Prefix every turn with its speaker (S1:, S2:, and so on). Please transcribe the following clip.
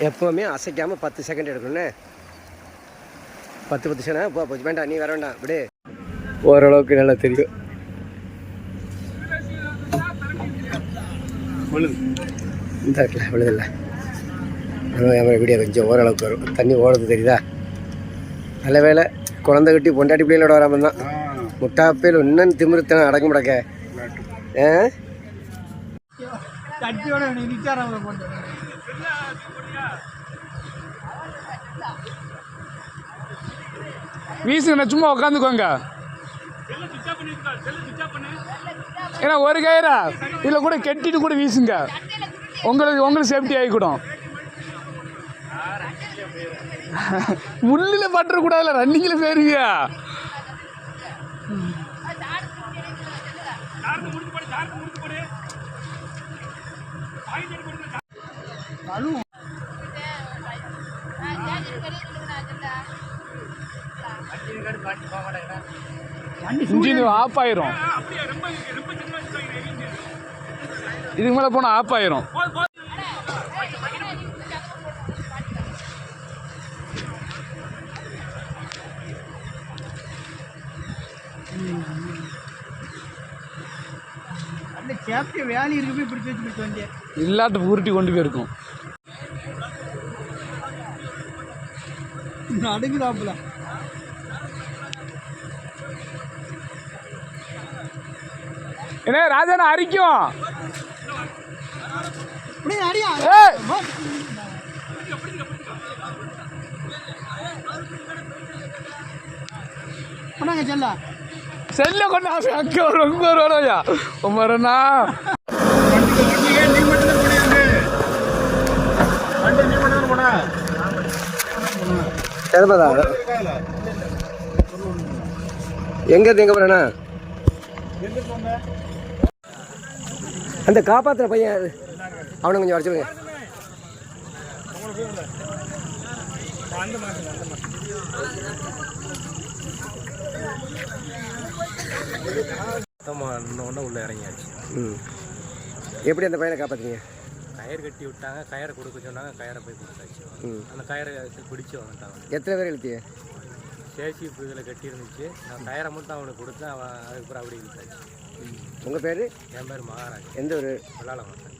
S1: எப்போவுமே அசைக்காமல் பத்து செகண்ட் எடுக்கணும்னு. பத்து பத்து செகண்ட் போ போச்சு வேண்டாம் நீ வர வேண்டாம் விடு. ஓரளவுக்கு நல்லா தெரியும். இந்த இருக்குல்ல விழுதில்ல. வீடியோ கொஞ்சம் ஓரளவுக்கு வரும். தண்ணி ஓடுறது தெரியுதா? நல்ல வேலை குழந்தை கட்டி பொண்டாட்டி பிள்ளைகளோட வராமல் தான் முட்டாப்பேல் இன்னும் திமிருத்தனை அடக்க முடக்க. ஆ?
S2: கட்டியோட நிச்சாரம் போட்டு. வீசுங்கண்ணா சும்மா உட்காந்துக்கோங்க ஏன்னா ஒரு கயிறா? இதில் கூட கெட்டிட்டு கூட வீசுங்க. உங்களுக்கு உங்களுக்கு சேஃப்டி ஆகிக்கூடும் முள்ளில் பட்டுறக்கூடாதுல ரன்னிங்கில் போயிருவியா? இன்ஜின் ஆஃப் ஆயிரும். இதுக்கு மேலே போனால் ஆஃப் ஆயிரும்.
S3: அந்த சேஃப்டி வேலி இருக்கு போய் பிடிச்சி வச்சு பிடிச்சி
S2: இல்லாட்ட உருட்டி கொண்டு போயிருக்கும்.
S3: அடுக்குதாப்புல
S2: என்ன ராஜாண்ணா அரிக்கும்.
S3: செல்லா.
S2: செல்ல கொண்டு அங்கே வரும் அங்கே வருவாயா உமரண்ணா
S1: சரிப்பதா எங்க இருந்து எங்க போறேண்ணா? அந்த காப்பாத்துற பையன்? அவனை கொஞ்சம் வர சொல்லுங்க.
S4: இன்னொன்று உள்ளே இறங்கியாச்சு.
S1: ம். எப்படி அந்த பையனை காப்பாத்துறீங்க
S4: கயிறு கட்டி விட்டாங்க கயிறை கொடுக்க சொன்னாங்க கயிறை போய் கொடுத்தாச்சு. அந்த கயிறை பிடிச்சி வந்துட்டாங்க.
S1: எத்தனை பேர் எழுத்திய
S4: சேசி இதில் கட்டி இருந்துச்சு நான் கயிறை மட்டும் அவனுக்கு கொடுத்தேன் அவன் அதுக்கப்புறம் அப்படியே இழுத்தாச்சு.
S1: உங்கள் பேர்?
S4: என் பேர் மகாராஜ்.
S1: எந்த ஒரு
S4: விளாட மாட்டேன்